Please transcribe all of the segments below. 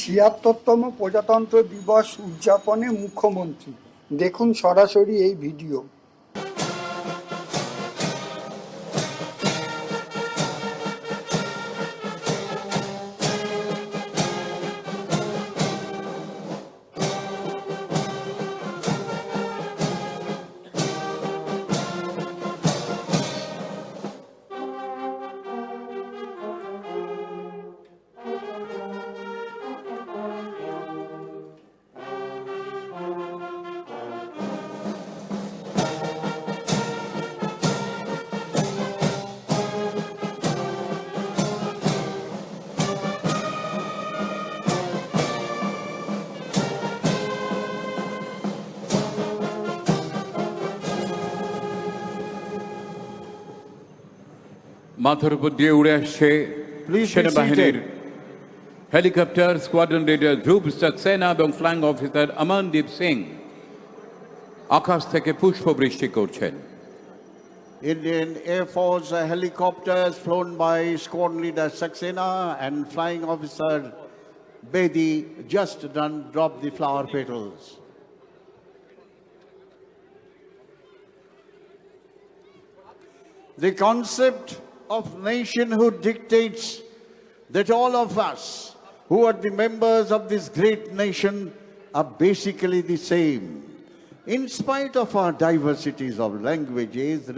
ছিয়াত্তরতম প্রজাতন্ত্র দিবস উদযাপনে মুখ্যমন্ত্রী। দেখুন সরাসরি এই ভিডিও। মাথার উপর দিয়ে উড়ে আসছে Please be সেনাবাহিনীর helicopter squadron leader Dhruv Saxena এবং ফ্ল্যাং অফিসার অমনদীপ সিং আকাশ থেকে পুষ্পবৃষ্টি করছেন Indian Air Force uh, helicopters flown by squadron leader Saxena and flying officer Bedi just done drop the flower petals. The concept of nationhood dictates that all of us who are the members of this great nation are basically the same. In spite of our diversities of languages,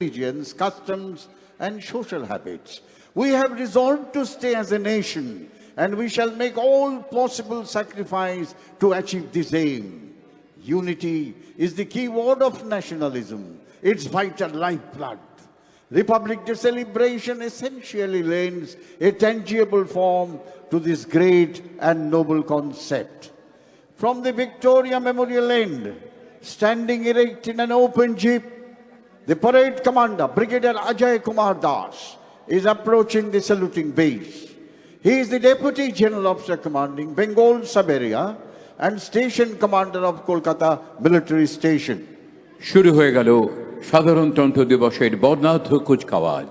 religions, customs, and social habits, we have resolved to stay as a nation and we shall make all possible sacrifice to achieve this aim. Unity is the key word of nationalism, its vital lifeblood. Republic Day celebration essentially lends a tangible form to this great and noble concept. From the Victoria Memorial End, standing erect in an open jeep, the parade commander, Brigadier Ajay Kumar Das, is approaching the saluting base. He is the Deputy General Officer commanding Bengal sub-area and Station Commander of Kolkata Military Station. শুরু হয়ে গেল সাধারণতন্ত্র দিবসের বর্ণাঢ্য কুচকাওয়াজ।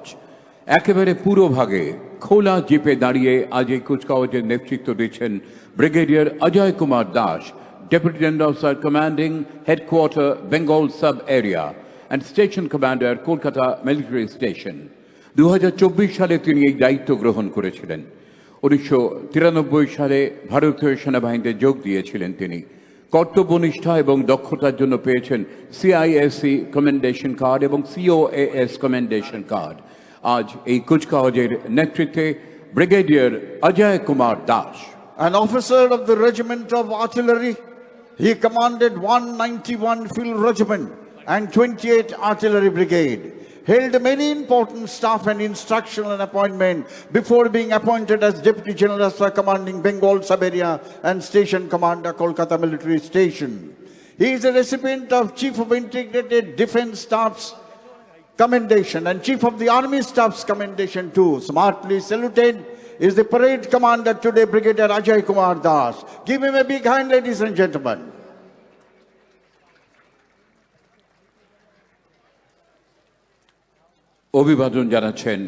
একেবারে পুরো ভাগে খোলা জিপে দাঁড়িয়ে আজ এই কুচকাওয়াজের নেতৃত্ব দিচ্ছেন brigadier Ajay Kumar Das deputy general officer commanding headquarter Bengal sub area and station commander Kolkata military station দু হাজার চব্বিশ সালে তিনি এই দায়িত্ব গ্রহণ করেছিলেন। উনিশশো তিরানব্বই সালে ভারতীয় সেনাবাহিনীতে যোগ দিয়েছিলেন তিনি। কর্তব্যনিষ্ঠা এবং দক্ষতার জন্য পেয়েছেন C I S C commendation card এবং C O A S commendation card আজ এই কুচকাওয়াজের নেতৃত্বে brigadier Ajay Kumar Das An officer of the regiment of artillery, he commanded 191 Field Regiment and 28 Artillery Brigade. Held many important staff and instructional and appointment before being appointed as Deputy General Officer commanding Bengal Sub-area and Station Commander Kolkata Military Station. He is a recipient of Chief of Integrated Defence Staff's Commendation and Chief of the Army Staff's Commendation too. Smartly saluted is the parade commander today, Brigadier Ajay Kumar Das. Give him a big hand, ladies and gentlemen. অভিবাদন জানাচ্ছেন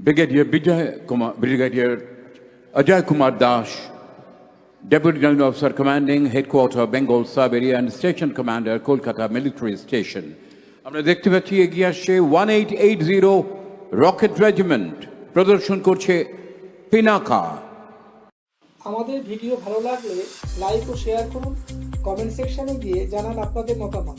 brigadier Bijay Kumar brigadier Ajay Kumar Das deputy general officer commanding headquarter Bengal sub area and station commander Kolkata military station আমরা দেখতে পাচ্ছি এগিয়ে আসছে one eight eight zero rocket regiment প্রদর্শন করছে পিনাকা। আমাদের ভিডিও ভালো লাগলে লাইক ও শেয়ার করুন। কমেন্ট সেকশনে গিয়ে জানান আপনাদের মতামত।